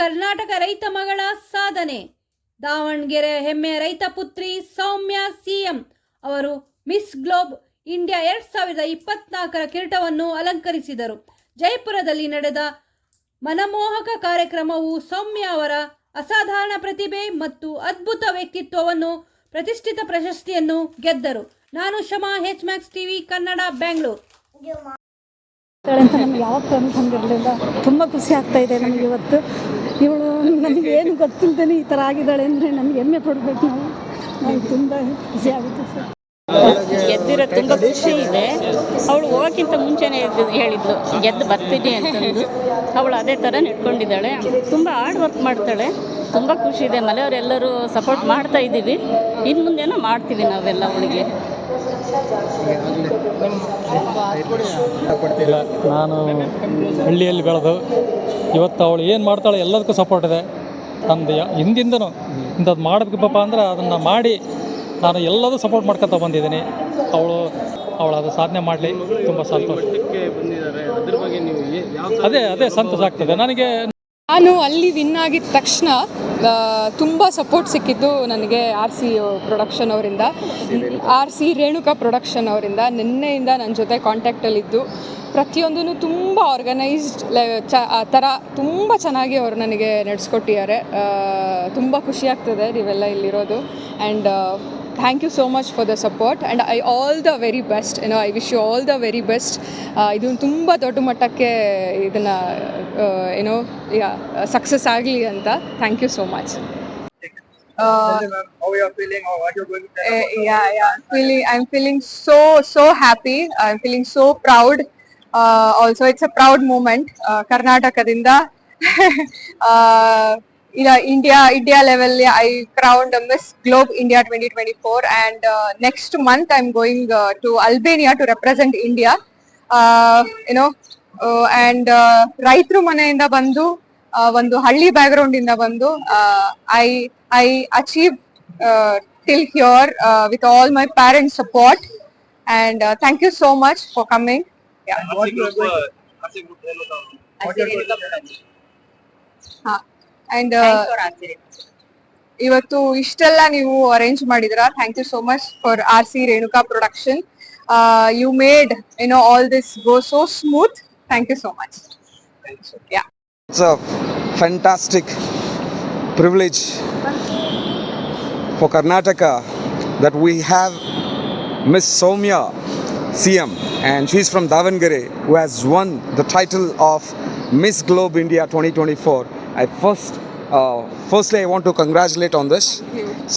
ಕರ್ನಾಟಕ ರೈತ ಮಗಳ ಸಾಧನೆ. ದಾವಣಗೆರೆ ಹೆಮ್ಮೆಯ ರೈತ ಪುತ್ರಿ ಸೌಮ್ಯ ಸಿಎಂ ಅವರು ಮಿಸ್ ಗ್ಲೋಬ್ ಇಂಡಿಯಾ ಎರಡ್ ಸಾವಿರದ ಇಪ್ಪತ್ನಾಲ್ಕರ ಕಿರೀಟವನ್ನು ಅಲಂಕರಿಸಿದರು. ಜೈಪುರದಲ್ಲಿ ನಡೆದ ಮನಮೋಹಕ ಕಾರ್ಯಕ್ರಮವು ಸೌಮ್ಯ ಅವರ ಅಸಾಧಾರಣ ಪ್ರತಿಭೆ ಮತ್ತು ಅದ್ಭುತ ವ್ಯಕ್ತಿತ್ವವನ್ನು ಪ್ರತಿಷ್ಠಿತ ಪ್ರಶಸ್ತಿಯನ್ನು ಗೆದ್ದರು. ನಾನು Shama H max TV Kannada, Bengaluru. ಅಂತ ನಮ್ಗೆ ಯಾವತ್ತೂ ಅನ್ಕೊಂಡಿರಲಿಲ್ಲ. ತುಂಬ ಖುಷಿ ಆಗ್ತಾ ಇದೆ ನಮಗೆ ಇವತ್ತು. ಇವಳು ನಮ್ಗೆ ಏನು ಗೊತ್ತಿಲ್ಲದೇ ಈ ಥರ ಆಗಿದ್ದಾಳೆ ಅಂದರೆ ನಮ್ಗೆ ಹೆಮ್ಮೆ ಪಡಬೇಕು ನಾವು. ನಮ್ಗೆ ತುಂಬ ಖುಷಿ ಆಗುತ್ತೆ ಸರ್. ಗೆದ್ದಿರೋ ತುಂಬ ಖುಷಿ ಇದೆ. ಅವಳು ಹೋಗೋಕ್ಕಿಂತ ಮುಂಚೆನೇ ಎದ್ದು ಹೇಳಿದ್ಲು ಗೆದ್ದು ಬರ್ತೀನಿ ಅಂತಂದು. ಅವಳು ಅದೇ ಥರ ನಡ್ಕೊಂಡಿದ್ದಾಳೆ ತುಂಬ ಹಾರ್ಡ್ ವರ್ಕ್ ಮಾಡ್ತಾಳೆ. ತುಂಬ ಖುಷಿ ಇದೆ. ಮನೆಯವರೆಲ್ಲರೂ ಸಪೋರ್ಟ್ ಮಾಡ್ತಾ ಇದ್ದೀವಿ ಇನ್ನು ಮುಂದೆನೂ ಮಾಡ್ತೀವಿ ನಾವೆಲ್ಲ ಅವಳಿಗೆ. ಇಲ್ಲ ನಾನು ಹಳ್ಳಿಯಲ್ಲಿ ಬೆಳೆದು ಇವತ್ತು ಅವಳು ಏನು ಮಾಡ್ತಾಳೆ ಎಲ್ಲದಕ್ಕೂ ಸಪೋರ್ಟ್ ಇದೆ. ನಂದು ಹಿಂದಿಂದನೂ ಇಂಥದ್ದು ಮಾಡಬೇಕಪ್ಪ ಅಂದ್ರೆ ಅದನ್ನು ಮಾಡಿ ನಾನು ಎಲ್ಲದೂ ಸಪೋರ್ಟ್ ಮಾಡ್ಕೊತ ಬಂದಿದ್ದೀನಿ. ಅವಳು ಅವಳು ಅದು ಸಾಧನೆ ಮಾಡಲಿ, ತುಂಬ ಸಂತೋಷ. ಅದೇ ಅದೇ ಸಂತೋಷ ಆಗ್ತದೆ. ನನಗೆ ನಾನು ಅಲ್ಲಿ ವಿನ್ ಆಗಿದ ತಕ್ಷಣ ತುಂಬ ಸಪೋರ್ಟ್ ಸಿಕ್ಕಿದ್ದು ನನಗೆ ಆರ್ ಸಿ ಪ್ರೊಡಕ್ಷನ್ ಅವರಿಂದ. ಆರ್ ಸಿ ರೇಣುಕಾ ಪ್ರೊಡಕ್ಷನ್ ಅವರಿಂದ. ನಿನ್ನೆಯಿಂದ ನನ್ನ ಜೊತೆ ಕಾಂಟ್ಯಾಕ್ಟಲ್ಲಿದ್ದು ಪ್ರತಿಯೊಂದೂ ತುಂಬ ಆರ್ಗನೈಸ್ಡ್ ಚ, ಆ ಥರ ತುಂಬ ಚೆನ್ನಾಗಿ ಅವರು ನನಗೆ ನಡೆಸ್ಕೊಟ್ಟಿದ್ದಾರೆ. ತುಂಬ ಖುಷಿ ಆಗ್ತದೆ ನೀವೆಲ್ಲ ಇಲ್ಲಿರೋದು. And thank you so much for the support and I all the very best ಏನೋ I wish you all the very best ಇದೊಂದು ತುಂಬ ದೊಡ್ಡ ಮಟ್ಟಕ್ಕೆ ಇದನ್ನು ಏನೋ ಯಾ ಸಕ್ಸಸ್ ಆಗಲಿ ಅಂತ thank you so much I'm feeling so so happy I feeling so proud also it's a proud moment ಕರ್ನಾಟಕದಿಂದ you know, India India level, I crowned Miss Globe India 2024, and uh, next month I'm going uh, to Albania to represent India. Uh, you know, uh, and uh, ರೈತರು ಮನೆಯಿಂದ ಬಂದು ಆ, ಒಂದು ಹಳ್ಳಿ background ಇಂದ ಬಂದು I I achieve till here uh, with all my parents' support. And uh, thank you so much for coming. Yeah. what you are going to what you're going to ಹಾ. And uh, ಇವತ್ತು ಇಷ್ಟೆಲ್ಲ ನೀವು arrange ಮಾಡಿದ್ರ thank you so much for R C Renuka production you made you know all this go so smooth thank you so much yeah It's a fantastic privilege for Karnataka that we have Miss Soumya CM and she's from Davangere who has won the title of Miss Globe India 2024. I first, uh, firstly, I want to congratulate on this